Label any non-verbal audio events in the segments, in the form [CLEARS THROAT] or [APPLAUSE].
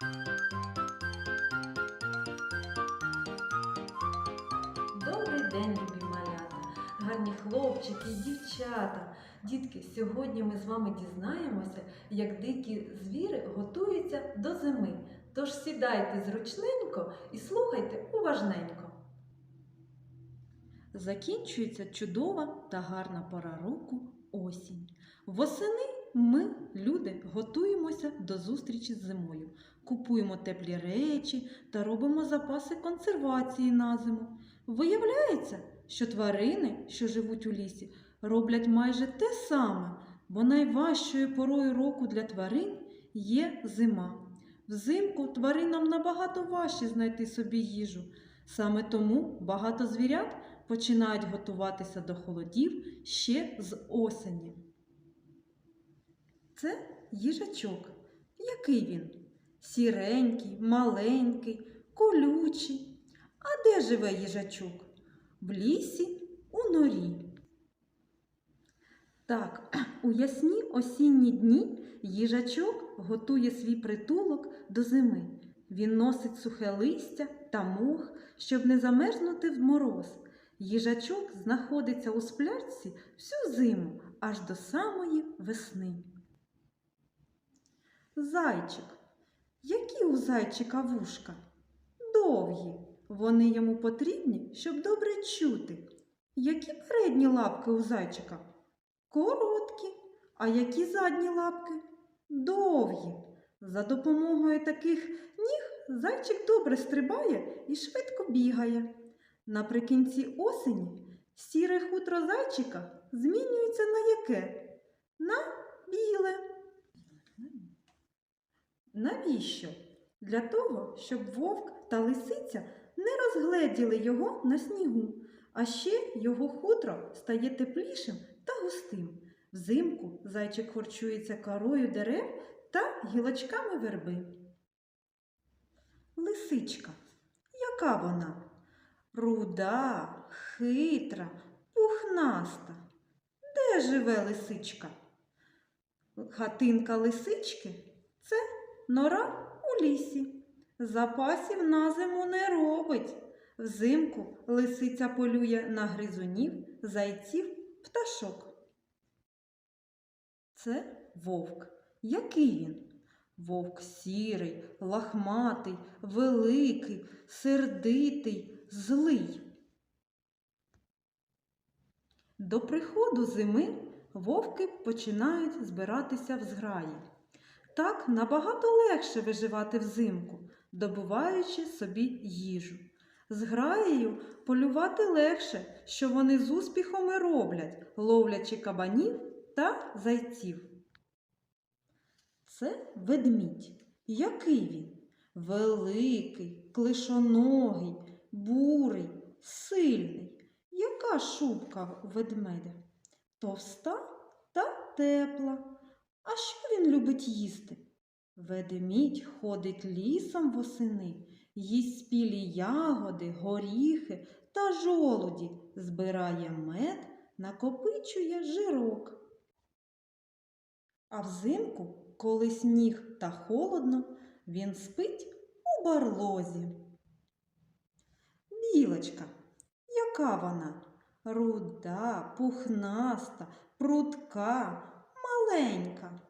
Добрий день, любі малята, гарні хлопчики дівчата. Дітки, сьогодні ми з вами дізнаємося, як дикі звіри готуються до зими. Тож сідайте зручненько і слухайте уважненько. Закінчується чудова та гарна пора року осінь. Восени ми, люди, готуємося до зустрічі з зимою. Купуємо теплі речі та робимо запаси консервації на зиму. Виявляється, що тварини, що живуть у лісі, роблять майже те саме, бо найважчою порою року для тварин є зима. Взимку тваринам набагато важче знайти собі їжу. Саме тому багато звірят починають готуватися до холодів ще з осені. Це їжачок. Який він? Сіренький, маленький, колючий. А де живе їжачок? В лісі, у норі. Так, [CLEARS THROAT] у ясні осінні дні їжачок готує свій притулок до зими. Він носить сухе листя та мох, щоб не замерзнути в мороз. Їжачок знаходиться у сплячці всю зиму аж до самої весни. Зайчик. Які у зайчика вушка? Довгі. Вони йому потрібні, щоб добре чути. Які передні лапки у зайчика? Короткі. А які задні лапки? Довгі. За допомогою таких ніг зайчик добре стрибає і швидко бігає. Наприкінці осені сіре хутро зайчика змінюється на яке? На біле. Навіщо? Для того, щоб вовк та лисиця не розгледіли його на снігу, а ще його хутро стає теплішим та густим. Взимку зайчик харчується корою дерев та гілочками верби. Лисичка. Яка вона? Руда, хитра, пухнаста. Де живе лисичка? Хатинка лисички це нора у лісі. Запасів на зиму не робить. Взимку лисиця полює на гризунів, зайців, пташок. Це вовк. Який він? Вовк сірий, лахматий, великий, сердитий, злий. До приходу зими вовки починають збиратися в зграї. Так набагато легше виживати взимку, добуваючи собі їжу. З граєю полювати легше, що вони з успіхом і роблять, ловлячи кабанів та зайців. Це ведмідь. Який він? Великий, клишоногий, бурий, сильний. Яка шубка ведмедя? Товста та тепла. А що він любить їсти? Ведмідь ходить лісом восени, їсть спілі ягоди, горіхи та жолуді, збирає мед, накопичує жирок. А взимку, коли сніг та холодно, він спить у барлозі. Білочка, яка вона? Руда, пухнаста, прудка, маленька.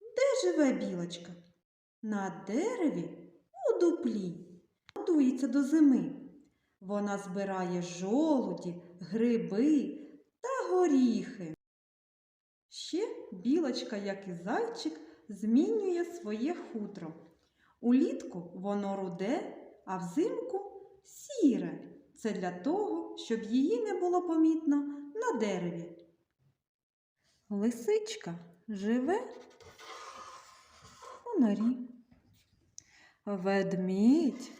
Де живе білочка? На дереві у дуплі. Готується до зими. Вона збирає жолуді, гриби та горіхи. Ще білочка, як і зайчик, змінює своє хутро. Улітку воно руде, а взимку сіре. Це для того, щоб її не було помітно на дереві. Лисичка живе у норі. Ведмідь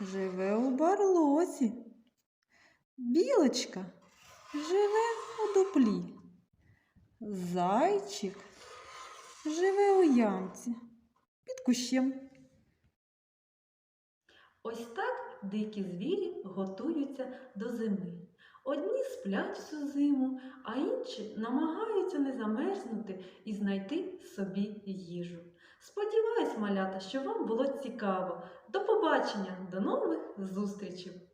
живе у барлозі. Білочка живе у дуплі. Зайчик живе у ямці під кущем. Ось так дикі звірі готуються до зими. Одні сплять всю зиму, а інші намагаються не замерзнути і знайти собі їжу. Сподіваюсь, малята, що вам було цікаво. До побачення, до нових зустрічей!